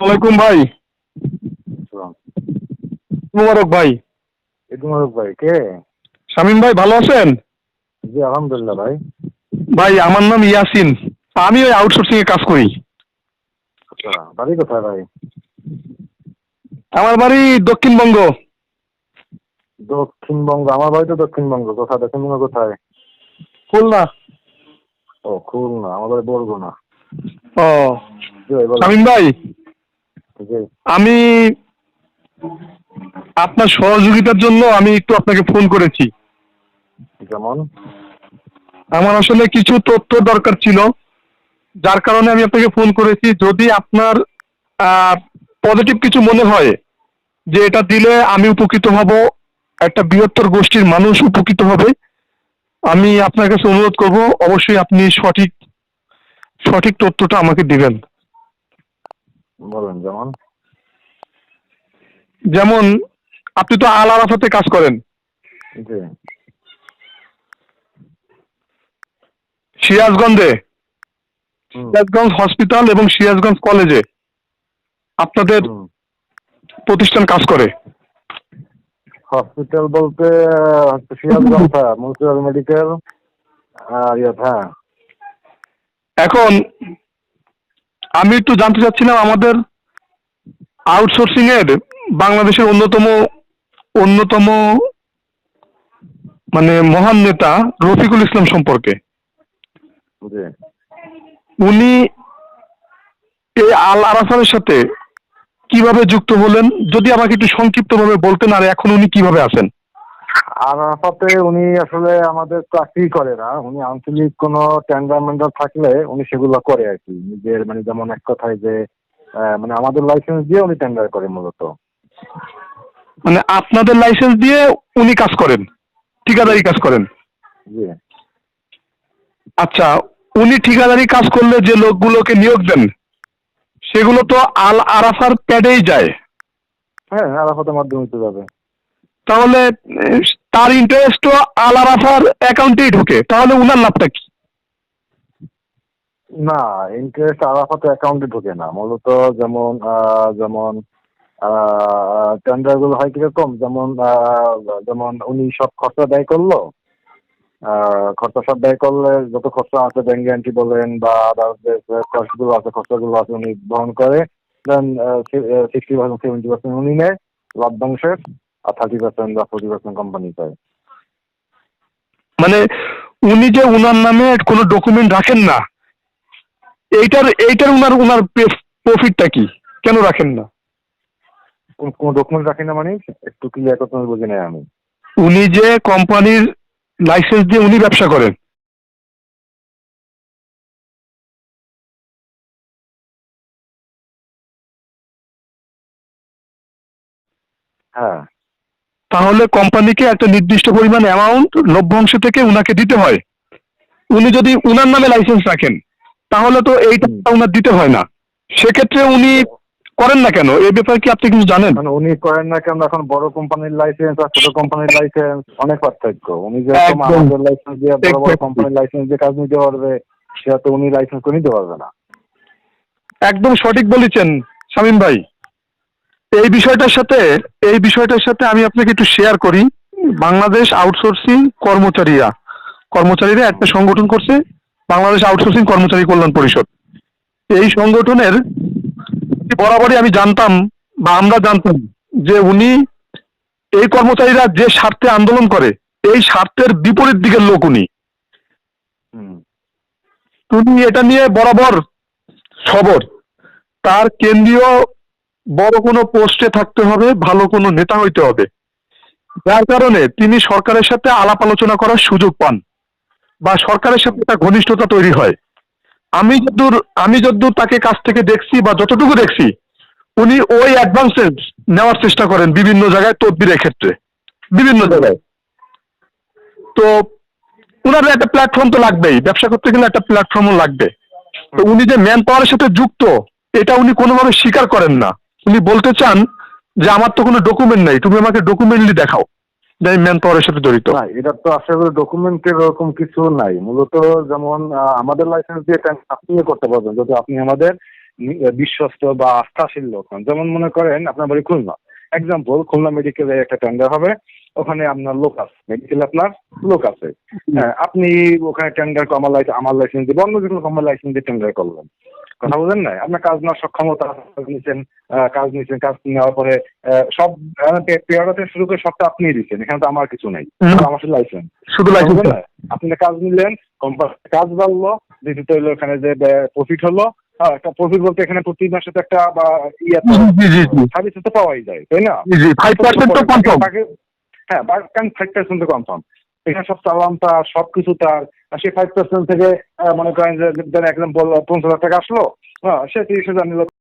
ওয়ালাইকুম ভাই। মুবারক ভাই। মুবারক ভাই কে? শামীম ভাই ভালো আছেন? জি আলহামদুলিল্লাহ ভাই। ভাই আমার নাম ইয়াসিন। আমি ওই আউটসোর্সিং এ কাজ করি। আচ্ছা বাড়ি কোথায় ভাই? আমার বাড়ি দক্ষিণবঙ্গ। দক্ষিণবঙ্গ আমার বাড়ি তো দক্ষিণবঙ্গ। কোথায়? দক্ষিণবঙ্গ কোথায়? খুলনা। ও খুলনা। আমার বাড়ি বরগুনা। ও। শামীম ভাই আমি আপনার সহযোগিতার জন্য আমি একটু আপনাকে ফোন করেছি। যেমন? আমার আসলে কিছু তথ্য দরকার ছিল যার কারণে আমি আপনাকে ফোন করেছি। যদি আপনার পজিটিভ কিছু মনে হয় যে এটা দিলে আমি উপকৃত হব একটা বৃহত্তর গোষ্ঠীর মানুষ উপকৃত হবে আমি আপনার কাছে অনুরোধ করব অবশ্যই আপনি সঠিক সঠিক তথ্যটা আমাকে দিবেন। বলেন যেমন যেমন আপনি তো আল আরাফাতে কাজ করেন। জি। সিরাজগঞ্জে। সিরাজগঞ্জ হসপিটাল এবং সিরাজগঞ্জ কলেজে আপনাদের প্রতিষ্ঠান কাজ করে। হসপিটাল বলতে সিরাজগঞ্জ হ্যাঁ মুন্সিপাল মেডিকেল আর ইয়ে হ্যাঁ। এখন আমি একটু জানতে চাচ্ছিলাম আমাদের আউটসোর্সিং এর বাংলাদেশের অন্যতম অন্যতম মানে মহান নেতা রফিকুল ইসলাম সম্পর্কে। উনি এই আল আরাফারের সাথে কীভাবে যুক্ত হলেন যদি আমাকে একটু সংক্ষিপ্তভাবে বলতেন আর এখন উনি কীভাবে আছেন। আর আপাতে উনি আসলে আমাদের চাকরি করে না। উনি আঞ্চলিক কোনো টেন্ডার মেন্ডার থাকলে উনি সেগুলো করে আর কি। নিজের মানে যেমন এক কথায় যে মানে আমাদের লাইসেন্স দিয়ে উনি টেন্ডার করে মূলত। মানে আপনাদের লাইসেন্স দিয়ে উনি কাজ করেন ঠিকাদারি কাজ করেন? জি। আচ্ছা উনি ঠিকাদারি কাজ করলে যে লোকগুলোকে নিয়োগ দেন সেগুলো তো আল আরাফার প্যাডেই যায়। হ্যাঁ আরাফাতের মাধ্যমে তো যাবে। তাহলে, তার ইন্টারেস্টও আল আরাফার অ্যাকাউন্টেই ঢোকে। তাহলে উনার লাভটা কি? না ইন্টারেস্ট আরাফাতে অ্যাকাউন্টে ঢোকে না। মূলত যেমন যেমন টেন্ডারগুলো হয় কীরকম? যেমন যেমন উনি সব খরচা ব্যয় করল। খরচা সব ব্যয় করলে যত খরচা আছে ব্যাংক গ্যারান্টি বলেন বা আদার যে খরচগুলো আছে খরচাগুলো আছে, উনি বহন করে দেন সিক্সটি পার্সেন্ট সেভেন্টি পার্সেন্ট উনি নেয় লভ্যাংশের আর থার্টি পার্সেন্ট বা ফোর্টি পার্সেন্ট কোম্পানি পায় মানে উনি যে উনার নামে কোনো ডকুমেন্ট রাখেন না এইটার এইটার উনার উনার প্রফিটটা কি? কেন রাখেন না? কোনো ডকুমেন্ট রাখি না মানে? একটু ক্লিয়ার করতে বুঝি নাই আমি। উনি যে কোম্পানির লাইসেন্স দিয়ে উনি ব্যবসা করেন। হ্যাঁ। তাহলে কোম্পানিকে একটা নির্দিষ্ট পরিমাণ অ্যামাউন্ট লভ্যাংশ থেকে উনাকে দিতে হয়। উনি যদি উনার নামে লাইসেন্স রাখেন তাহলে তো এই টাকা উনার দিতে হয় না। সেক্ষেত্রে উনি করেন না কেন? এই ব্যাপারে কি আপনি কিছু জানেন? মানে উনি করেন না কেন? এখন বড় কোম্পানির লাইসেন্স আর ছোট কোম্পানির লাইসেন্স অনেক পার্থক্য। উনি একদম। আমাদের লাইসেন্স দিয়ে বড় বড় কোম্পানির লাইসেন্স দিয়ে কাজ নিতে পারবে সেটা তো উনি লাইসেন্স করে নিতে পারবে না। একদম সঠিক বলেছেন শামীম ভাই। এই বিষয়টার সাথে এই বিষয়টার সাথে আমি আপনাকে একটু শেয়ার করি। বাংলাদেশ আউটসোর্সিং কর্মচারীরা। কর্মচারীরা একটা সংগঠন করছে বাংলাদেশ আউটসোর্সিং কর্মচারী কল্যাণ পরিষদ। এই সংগঠনের বরাবরই আমি জানতাম বা আমরা জানতাম যে উনি এই কর্মচারীরা যে স্বার্থে আন্দোলন করে এই স্বার্থের বিপরীত দিকের লোক উনি। উনি এটা নিয়ে বরাবর সবর। তার কেন্দ্রীয় বড় কোনো পোস্টে থাকতে হবে, ভালো কোনো নেতা হইতে হবে। যার কারণে তিনি সরকারের সাথে আলাপ আলোচনা করার সুযোগ পান বা সরকারের সাথে একটা ঘনিষ্ঠতা তৈরি হয়। আমি যদ্দূর আমি যদ্দূর তাকে কাছ থেকে দেখছি বা যতটুকু দেখছি, উনি ওই অ্যাডভান্সেস নেওয়ার চেষ্টা করেন বিভিন্ন জায়গায় তদবিরের ক্ষেত্রে, বিভিন্ন জায়গায়। তো ওনার একটা প্ল্যাটফর্ম তো লাগবেই, ব্যবসা করতে গেলে একটা প্ল্যাটফর্মও লাগবে। তো উনি যে ম্যান পাওয়ারের সাথে যুক্ত, এটা উনি কোনোভাবে স্বীকার করেন না। উনি বলতে চান যে আমার তো কোনো ডকুমেন্ট নেই তুমি আমাকে ডকুমেন্টলি দেখাও যে আমি ম্যান পাওয়ারের সাথে জড়িত। না এটা তো আসলে ডকুমেন্টের এরকম কিছু নাই। মূলত যেমন আহ, আমাদের লাইসেন্স দিয়ে আপনিও করতে পারবেন যদি আপনি আমাদের নি- বিশ্বস্ত বা আস্থাশীল লোক হন। যেমন মনে করেন আপনার বাড়ি খুলনা। এক্সাম্পল খুলনা মেডিকেলে একটা টেন্ডার হবে ওখানে আপনার লোক আছে মেডিকেল আপনার লোক আছে। হ্যাঁ আপনি ওখানে টেন্ডার আমার লাইসেন্স আমার লাইসেন্স দিয়ে অন্য যে কোনো লাইসেন্স দিয়ে টেন্ডার করলেন। কথা বলেন না আপনার কাজ নেওয়ার সক্ষমতা কাজ নিচ্ছেন কাজ নিচ্ছেন কাজ নেওয়ার পরে সব পেয়ারাতে শুরু করে সবটা আপনি দিচ্ছেন এখানে তো আমার কিছু নেই। আমার শুধু লাইসেন্স শুধু লাইসেন্স আপনি কাজ নিলেন কোম্পানি কাজ বাড়লো দ্বিতীয়ত হলো এখানে যে প্রফিট হলো হ্যাঁ একটা প্রফিট বলতে এখানে প্রতি মাসে তো একটা বা ইয়ে সার্ভিস তো পাওয়াই যায় তাই না? ফাইভ পার্সেন্ট তো কনফার্ম হ্যাঁ কারণ ফাইভ পার্সেন্ট তো কনফার্ম এখানে সব চালান তার সব কিছু তার সেই ফাইভ পার্সেন্ট থেকে মনে করেন যে এক্সাম্পল পঞ্চাশ হাজার টাকা আসলো হ্যাঁ সে তিরিশ হাজার নিল।